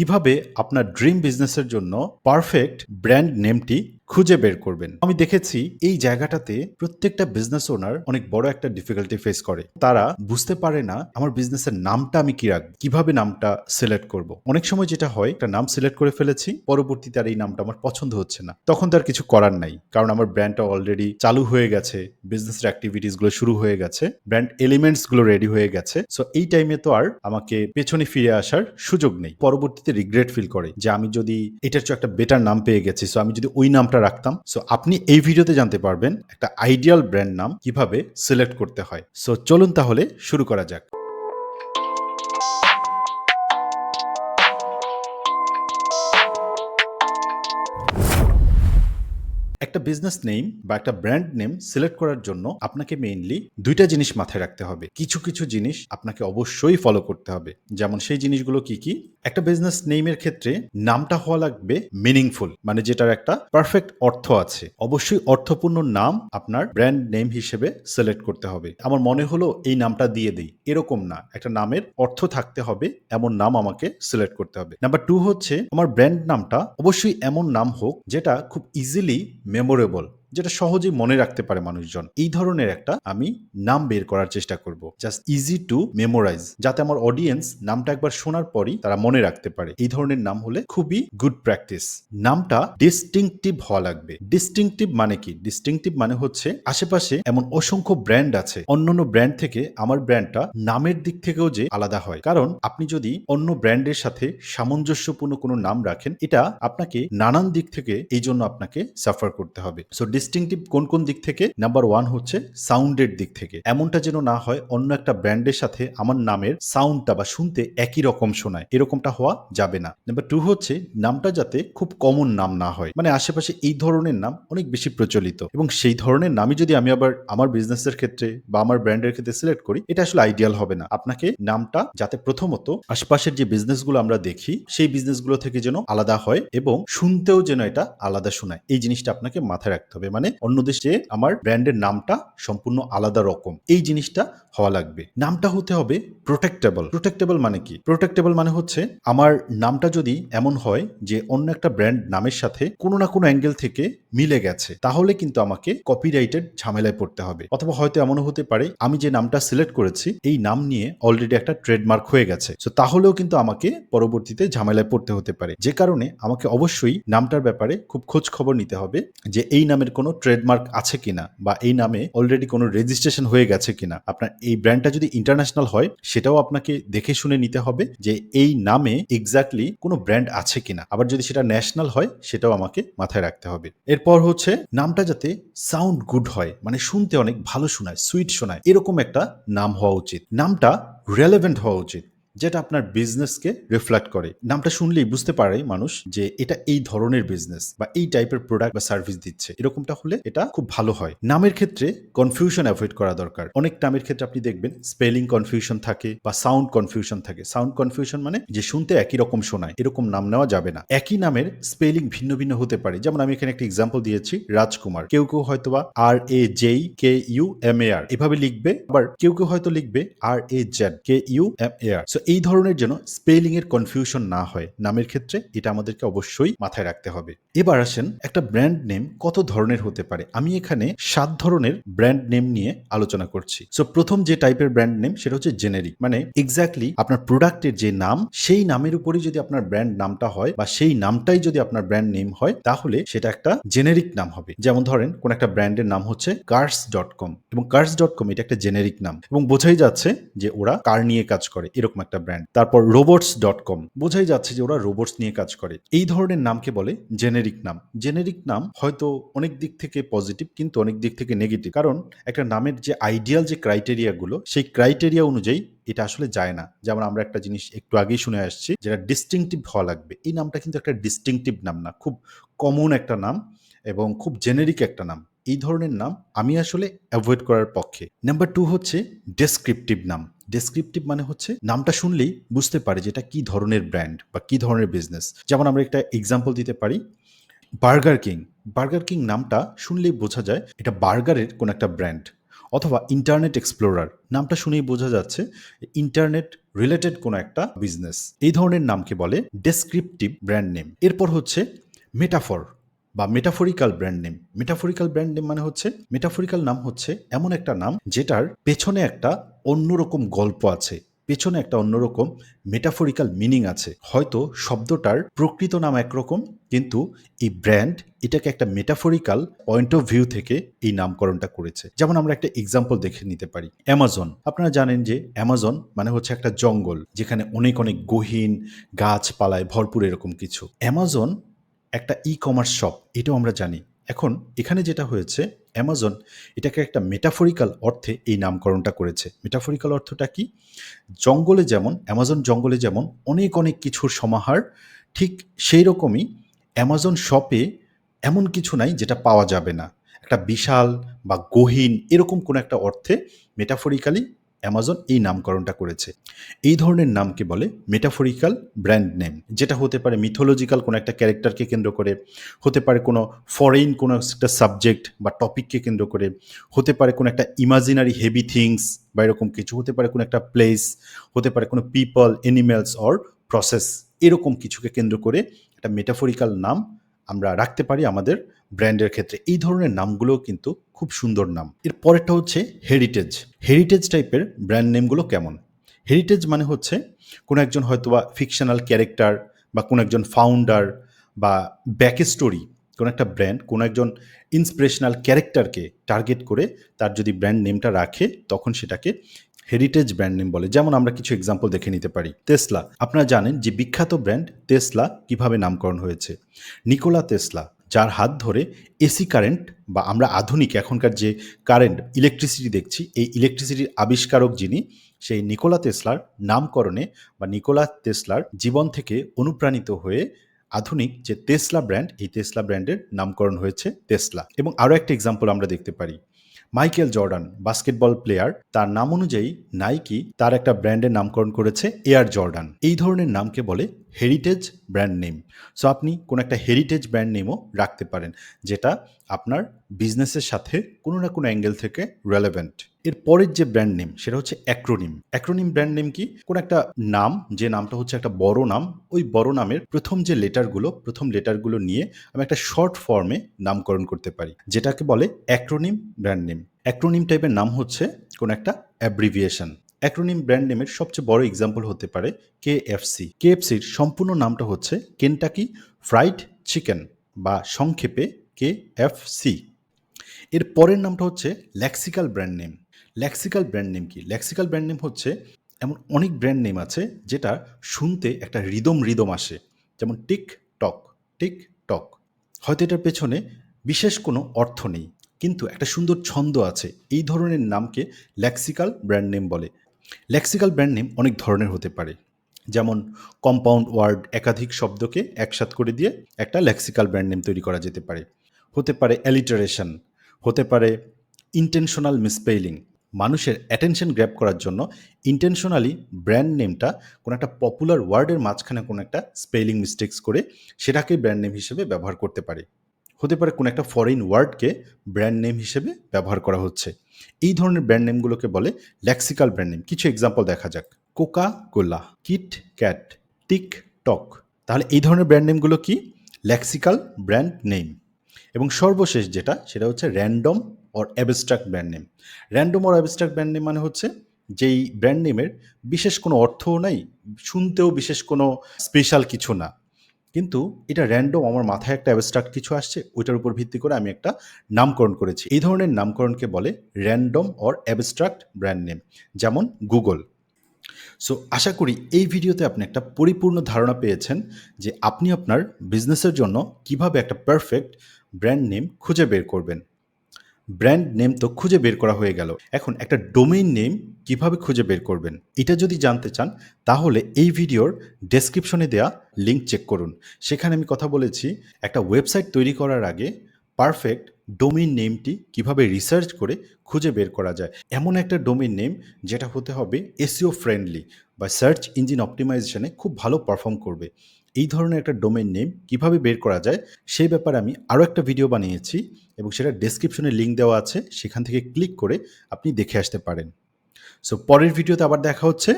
কীভাবে আপনার ড্রিম বিজনেসের জন্য পারফেক্ট ব্র্যান্ড নেমটি খুঁজে বের করবেন। আমি দেখেছি এই জায়গাটাতে প্রত্যেকটা বিজনেস ওনার অনেক বড় একটা ডিফিকাল্টি ফেস করে। তারা বুঝতে পারে না, আমার বিজনেসের নামটা আমি কি রাখব? কীভাবে নামটা সিলেক্ট করব? অনেক সময় যেটা হয়, একটা নাম সিলেক্ট করে ফেলেছি, পরবর্তীতে আর এই নামটা আমার পছন্দ হচ্ছে না। তখন তার কিছু করার নাই, কারণ আমার ব্র্যান্ডটা অলরেডি চালু হয়ে গেছে বিজনেসের অ্যাক্টিভিটিসগুলো শুরু হয়ে গেছে ব্র্যান্ড এলিমেন্টসগুলো রেডি হয়ে গেছে। সো এই টাইমে তো আর আমাকে পেছনে ফিরে আসার সুযোগ নেই। পরবর্তীতে রিগ্রেট ফিল করে যে আমি যদি এটার চেয়ে একটা বেটার নাম পেয়ে গেছি সো আমি যদি ওই নামটা রাখতাম। সো আপনি এই ভিডিওতে জানতে পারবেন একটা আইডিয়াল ব্র্যান্ড নাম কীভাবে সিলেক্ট করতে হয়। সো চলুন তাহলে শুরু করা যাক। একটা বিজনেস নেম বা একটা ব্র্যান্ড নেম সিলেক্ট করার জন্য আপনাকে মেইনলি দুইটা জিনিস মাথায় রাখতে হবে। কিছু কিছু জিনিস আপনাকে অবশ্যই ফলো করতে হবে। যেমন সেই জিনিসগুলো কি কি? একটা বিজনেস নেইমের ক্ষেত্রে নামটা হওয়া লাগবে মিনিংফুল মানে যেটার একটা পারফেক্ট অর্থ আছে। অবশ্যই অর্থপূর্ণ নাম আপনার ব্র্যান্ড নেম হিসেবে সিলেক্ট করতে হবে। আমার মনে হলো এই নামটা দিয়ে দিই। এরকম না। একটা নামের অর্থ থাকতে হবে, এমন নাম আমাকে সিলেক্ট করতে হবে। নাম্বার টু হচ্ছে, আমার ব্র্যান্ড নামটা অবশ্যই এমন নাম হোক, যেটা খুব ইজিলি মেমোরেবল যেটা সহজেই মনে রাখতে পারে মানুষজন। এই ধরনের একটা আমি নাম বের করার চেষ্টা করব। জাস্ট ইজি টু মেমোরাইজ যাতে আমার অডিয়েন্স নামটা একবার শোনার পরই তারা মনে রাখতে পারে। এই ধরনের নাম হলে খুবই গুড প্র্যাকটিস নামটা ডিস্টিংটিভ হওয়া লাগবে। ডিস্টিংটিভ মানে কি? ডিস্টিংটিভ মানে হচ্ছে আশেপাশে এমন অসংখ্য ব্র্যান্ড আছে। অন্যান্য ব্র্যান্ড থেকে আমার ব্র্যান্ডটা নামের দিক থেকেও যে আলাদা হয়। কারণ আপনি যদি অন্য ব্র্যান্ডের সাথে সামঞ্জস্যপূর্ণ কোনো নাম রাখেন, এটা আপনাকে নানান দিক থেকে এই জন্য আপনাকে সাফার করতে হবে। সো ডিস্টিংটিভ কোন কোন দিক থেকে? নাম্বার ওয়ান হচ্ছে সাউন্ডের দিক থেকে। এমনটা যেন না হয় অন্য একটা ব্র্যান্ডের সাথে আমার নামের সাউন্ডটা বা শুনতে একই রকম শোনায়। এরকমটা হওয়া যাবে না। নাম্বার টু হচ্ছে নামটা যাতে খুব কমন নাম না হয়। মানে আশেপাশে এই ধরনের নাম অনেক বেশি প্রচলিত। এবং সেই ধরনের নামই যদি আমি আবার আমার বিজনেসের ক্ষেত্রে বা আমার ব্র্যান্ডের ক্ষেত্রে সিলেক্ট করি, এটা আসলে আইডিয়াল হবে না। আপনাকে নামটা যাতে প্রথমত আশপাশের যে বিজনেসগুলো আমরা দেখি, সেই বিজনেসগুলো থেকে যেন আলাদা হয় এবং শুনতেও যেন এটা আলাদা শোনায়। এই জিনিসটা আপনাকে মাথায় রাখতে হবে। মানে অন্য দেশে আমার ব্র্যান্ডের নামটা সম্পূর্ণ আলাদা রকম। এই জিনিসটা হওয়া লাগবে। নামটা হতে হবে প্রোটেক্টেবল। প্রোটেক্টেবল মানে কি? প্রোটেক্টেবল মানে হচ্ছে আমার নামটা যদি এমন হয় যে অন্য একটা ব্র্যান্ড নামের সাথে কোনো না কোনো অ্যাঙ্গেল থেকে মিলে গেছে, তাহলে কিন্তু আমাকে কপিরাইটেড ঝামেলায় পড়তে হবে। অথবা হয়তো এমনও হতে পারে, আমি যে নামটা সিলেক্ট করেছি, এই নাম নিয়ে অলরেডি একটা ট্রেডমার্ক হয়ে গেছে। তো তাহলেও কিন্তু আমাকে পরবর্তীতে ঝামেলায় পড়তে হতে পারে। যে কারণে আমাকে অবশ্যই নামটার ব্যাপারে খুব খোঁজ খবর নিতে হবে যে এই নামের কোনো ট্রেডমার্ক আছে কিনা বা এই নামে অলরেডি কোনো রেজিস্ট্রেশন হয়ে গেছে কিনা, আপনার এই ব্র্যান্ডটা যদি ইন্টারন্যাশনাল হয়, সেটাও আপনাকে দেখে শুনে নিতে হবে যে এই নামে এক্স্যাক্টলি কোনো ব্র্যান্ড আছে কিনা। আবার যদি সেটা ন্যাশনাল হয়, সেটাও আমাকে মাথায় রাখতে হবে। এরপর হচ্ছে নামটা যাতে সাউন্ড গুড হয় মানে শুনতে অনেক ভালো শোনায় সুইট শোনায়, এরকম একটা নাম হওয়া উচিত। নামটা রেলেভেন্ট হওয়া উচিত। যেটা আপনার বিজনেসকে রিফ্লেক্ট করে। নামটা শুনলেই বুঝতে পারে মানুষ যে এটা এই ধরনের বিজনেস বা এই টাইপের প্রোডাক্ট বা সার্ভিস দিচ্ছে। এরকমটা হলে এটা খুব ভালো হয়। নামের ক্ষেত্রে কনফিউশন অ্যাভয়েড করা দরকার। অনেক নামের ক্ষেত্রে আপনি দেখবেন স্পেলিং কনফিউশন থাকে বা সাউন্ড কনফিউশন থাকে। সাউন্ড কনফিউশন মানে যে শুনতে একই রকম শোনায়। এরকম নাম নেওয়া যাবে না। একই নামের স্পেলিং ভিন্ন ভিন্ন হতে পারে। যেমন আমি এখানে একটা এক্সাম্পল দিয়েছি, রাজকুমার। কেউ কেউ হয়তোবা R A J K U M A R এভাবে লিখবে, আবার কেউ কেউ হয়তো লিখবে R A Z K U M A R এই ধরনের যেন স্পেলিং এর কনফিউশন না হয়, নামের ক্ষেত্রে এটা আমাদেরকে অবশ্যই মাথায় রাখতে হবে। এবার আসেন একটা ব্র্যান্ড নেম কত ধরনের হতে পারে। আমি এখানে সাত ধরনের ব্র্যান্ড নেম নিয়ে আলোচনা করছি। সো প্রথম যে টাইপের ব্র্যান্ড নেম সেটা হচ্ছে জেনেরিক মানে এক্স্যাক্টলি আপনার প্রোডাক্টের যে নাম, সেই নামের উপরেই যদি আপনার ব্র্যান্ড নামটা হয় বা সেই নামটাই যদি আপনার ব্র্যান্ড নেম হয়, তাহলে সেটা একটা জেনেরিক নাম হবে। যেমন ধরেন, কোন একটা ব্র্যান্ডের নাম হচ্ছে কার্স ডট কম এবং কার্স ডট কম এটা একটা জেনেরিক নাম এবং বোঝাই যাচ্ছে যে ওরা কার নিয়ে কাজ করে, এরকম একটা ব্র্যান্ড তারপর রোবটস ডট কম বোঝাই যাচ্ছে যে ওরা রোবটস নিয়ে কাজ করে। এই ধরনের নামকে বলে জেনেরিক নাম। জেনেরিক নাম হয়তো অনেক দিক থেকে পজিটিভ কিন্তু অনেক দিক থেকে নেগেটিভ কারণ একটা নামের যে আইডিয়াল যে ক্রাইটেরিয়াগুলো সেই ক্রাইটেরিয়া অনুযায়ী এটা আসলে যায় না। যেমন আমরা একটা জিনিস একটু আগেই শুনে আসছি, যেটা ডিস্টিংটিভ হওয়া লাগবে। এই নামটা কিন্তু একটা ডিস্টিংটিভ নাম না। খুব কমন একটা নাম এবং খুব জেনেরিক একটা নাম। এই ধরনের নাম আমি আসলে অ্যাভয়েড করার পক্ষে। নাম্বার টু হচ্ছে ডেসক্রিপটিভ নাম। ডেসক্রিপটিভ মানে হচ্ছে নামটা শুনলেই বুঝতে পারে যে এটা কি ধরনের ব্র্যান্ড বা কি ধরনের বিজনেস যেমন আমরা একটা এক্সাম্পল দিতে পারি বার্গার কিং বার্গার কিং নামটা শুনলেই বোঝা যায় এটা বার্গারের কোন একটা ব্র্যান্ড অথবা ইন্টারনেট এক্সপ্লোরার নামটা শুনেই বোঝা যাচ্ছে ইন্টারনেট রিলেটেড কোনো একটা বিজনেস এই ধরনের নামকে বলে ডেসক্রিপটিভ ব্র্যান্ড নেম এরপর হচ্ছে মেটাফর বা metaphorical brand name metaphorical brand name মানে হচ্ছে মেটাফরিক্যাল নাম হচ্ছে এমন একটা নাম যেটার পেছনে একটা অন্যরকম গল্প আছে। পেছনে একটা অন্যরকম মেটাফরিক্যাল মিনিং আছে। হয়তো শব্দটার প্রকৃত নাম একরকম, কিন্তু এই ব্র্যান্ড এটাকে একটা মেটাফরিক্যাল পয়েন্ট অফ ভিউ থেকে এই নামকরণটা করেছে। যেমন আমরা একটা এক্সাম্পল দেখে নিতে পারি। অ্যামাজন আপনারা জানেন যে অ্যামাজন মানে হচ্ছে একটা জঙ্গল, যেখানে অনেক অনেক গহীন গাছপালায় ভরপুর এরকম কিছু। অ্যামাজন একটা ই কমার্স শপ এটাও আমরা জানি। এখন এখানে যেটা হয়েছে অ্যামাজন এটাকে একটা মেটাফরিক্যাল অর্থে এই নামকরণটা করেছে। মেটাফরিক্যাল অর্থটা কি? জঙ্গলে যেমন অ্যামাজন জঙ্গলে যেমন অনেক অনেক কিছুর সমাহার, ঠিক সেই রকমই অ্যামাজন শপে এমন কিছু নাই যেটা পাওয়া যাবে না। একটা বিশাল বা গহীন এরকম কোনো একটা অর্থে মেটাফরিক্যালি অ্যামাজন এই নামকরণটা করেছে। এই ধরনের নামকে বলে মেটাফরিক্যাল ব্র্যান্ড নেম যেটা হতে পারে মিথোলজিক্যাল কোনো একটা ক্যারেক্টারকে কেন্দ্র করে, হতে পারে কোনো ফরেন কোনো একটা সাবজেক্ট বা টপিককে কেন্দ্র করে, হতে পারে কোনো একটা ইমাজিনারি হেভি থিংস বা এরকম কিছু, হতে পারে কোনো একটা প্লেস হতে পারে কোনো পিপল এনিম্যালস অর প্রসেস এরকম কিছুকে কেন্দ্র করে একটা মেটাফরিক্যাল নাম আমরা রাখতে পারি আমাদের ব্র্যান্ডের ক্ষেত্রে। এই ধরনের নামগুলোও কিন্তু খুব সুন্দর নাম। এর পরেরটা হচ্ছে হেরিটেজ হেরিটেজ টাইপের ব্র্যান্ড নেমগুলো কেমন? হেরিটেজ মানে হচ্ছে কোনো একজন হয়তোবা ফিকশনাল ক্যারেক্টার বা কোনো একজন ফাউন্ডার বা ব্যাক স্টোরি কোনো একটা ব্র্যান্ড কোনো একজন ইন্সপিরেশনাল ক্যারেক্টারকে টার্গেট করে তার যদি ব্র্যান্ড নেমটা রাখে, তখন সেটাকে হেরিটেজ ব্র্যান্ড নেম বলে, যেমন আমরা কিছু এক্সাম্পল দেখে নিতে পারি। তেসলা আপনারা জানেন যে বিখ্যাত ব্র্যান্ড তেসলা কীভাবে নামকরণ হয়েছে। নিকোলা তেসলা যার হাত ধরে এসি কারেন্ট বা আমরা আধুনিক এখনকার যে কারেন্ট ইলেকট্রিসিটি দেখছি, এই ইলেকট্রিসিটির আবিষ্কারক যিনি, সেই নিকোলা তেসলার নামকরণে বা নিকোলা তেসলার জীবন থেকে অনুপ্রাণিত হয়ে আধুনিক যে তেসলা ব্র্যান্ড এই তেসলা ব্র্যান্ডের নামকরণ হয়েছে তেসলা এবং আরও একটা এক্সাম্পল আমরা দেখতে পারি। মাইকেল জর্ডান, বাস্কেটবল প্লেয়ার, তার নাম অনুযায়ী নাইকি তার একটা ব্র্যান্ডের নামকরণ করেছে এয়ার জর্ডান। এই ধরনের নামকে বলে হেরিটেজ ব্র্যান্ড নেম। সো আপনি কোনো একটা হেরিটেজ ব্র্যান্ড নেমও রাখতে পারেন, যেটা আপনার বিজনেসের সাথে কোনো না কোনো অ্যাঙ্গেল থেকে রেলেভেন্ট এর পরের যে ব্র্যান্ড নেম সেটা হচ্ছে অ্যাক্রোনিম অ্যাক্রোনিম ব্র্যান্ড নেম কি? কোনো একটা নাম, যে নামটা হচ্ছে একটা বড় নাম, ওই বড় নামের প্রথম যে লেটারগুলো প্রথম লেটারগুলো নিয়ে আমি একটা শর্ট ফর্মে নামকরণ করতে পারি, যেটাকে বলে অ্যাক্রোনিম ব্র্যান্ড নেম অ্যাক্রোনিম টাইপের নাম হচ্ছে কোনো একটা অ্যাব্রিভিয়েশন অ্যাক্রোনিম ব্র্যান্ড নেমের সবচেয়ে বড় এক্সাম্পল হতে পারে কে এফসি কে এফসির সম্পূর্ণ নামটা হচ্ছে কেনটাকি ফ্রাইড চিকেন বা সংক্ষেপে কে এফ সি এর পরের নামটা হচ্ছে lexical brand name lexical brand name কি? ল্যাক্সিক্যাল ব্র্যান্ড নেম হচ্ছে এমন অনেক ব্র্যান্ড নেম আছে যেটা শুনতে একটা রিদম রিদম আসে। যেমন টিক টক টিক টক হয়তো এটার পেছনে বিশেষ কোনো অর্থ নেই, কিন্তু একটা সুন্দর ছন্দ আছে। এই ধরনের নামকে ল্যাক্সিক্যাল ব্র্যান্ড নেম বলে। লেক্সিক্যাল ব্র্যান্ড নেম অনেক ধরনের হতে পারে। যেমন কম্পাউন্ড ওয়ার্ড একাধিক শব্দকে একসাথ করে দিয়ে একটা লেক্সিক্যাল ব্র্যান্ড নেম তৈরি করা যেতে পারে। হতে পারে অ্যালিটারেশন হতে পারে ইন্টেনশনাল মিসপেইলিং মানুষের অ্যাটেনশন গ্র্যাপ করার জন্য ইন্টেনশনালি ব্র্যান্ড নেমটা কোনো একটা পপুলার ওয়ার্ডের মাঝখানে কোনো একটা স্পেলিং মিস্টেক্স করে সেটাকে ব্র্যান্ড নেম হিসেবে ব্যবহার করতে পারে। হতে পারে কোনো একটা ফরেন ওয়ার্ডকে ব্র্যান্ড নেম হিসেবে ব্যবহার করা হচ্ছে। এই ধরনের ব্র্যান্ড নেমগুলোকে বলে ল্যাক্সিক্যাল ব্র্যান্ড নেম কিছু এক্সাম্পল দেখা যাক। Coca Cola Kit Kat Tic Tac তাহলে এই ধরনের ব্র্যান্ড নেমগুলো কি? ল্যাক্সিক্যাল ব্র্যান্ড নেম এবং সর্বশেষ যেটা, সেটা হচ্ছে random or abstract brand name random or abstract brand name মানে হচ্ছে যেই ব্র্যান্ড নেমের বিশেষ কোনো অর্থও নাই, শুনতেও বিশেষ কোনো স্পেশাল কিছু না। কিন্তু এটা র্যান্ডম আমার মাথায় একটা অ্যাবস্ট্রাক্ট কিছু আসছে, ওইটার উপর ভিত্তি করে আমি একটা নামকরণ করেছি। এই ধরনের নামকরণকে বলে random or abstract brand name যেমন গুগল সো আশা করি এই ভিডিওতে আপনি একটা পরিপূর্ণ ধারণা পেয়েছেন যে আপনি আপনার বিজনেসের জন্য কীভাবে একটা পারফেক্ট ব্র্যান্ড নেম খুঁজে বের করবেন। ব্র্যান্ড নেম তো খুঁজে বের করা হয়ে গেল। এখন একটা ডোমেইন নেম কীভাবে খুঁজে বের করবেন, এটা যদি জানতে চান, তাহলে এই ভিডিওর ডেসক্রিপশনে দেওয়া লিঙ্ক চেক করুন। সেখানে আমি কথা বলেছি, একটা ওয়েবসাইট তৈরি করার আগে পারফেক্ট ডোমেইন নেমটি কীভাবে রিসার্চ করে খুঁজে বের করা যায়। এমন একটা ডোমেইন নেম যেটা হতে হবে এসিও ফ্রেন্ডলি বা সার্চ ইঞ্জিন অপটিমাইজেশনে খুব ভালো পারফর্ম করবে। এই ধরনের একটা ডোমেন নেম কীভাবে বের করা যায়, সেই ব্যাপারে আমি আরও একটা ভিডিও বানিয়েছি এবং সেটা ডেসক্রিপশনে লিঙ্ক দেওয়া আছে, সেখান থেকে ক্লিক করে আপনি দেখে আসতে পারেন। সো পরের ভিডিওতে আবার দেখা হচ্ছে।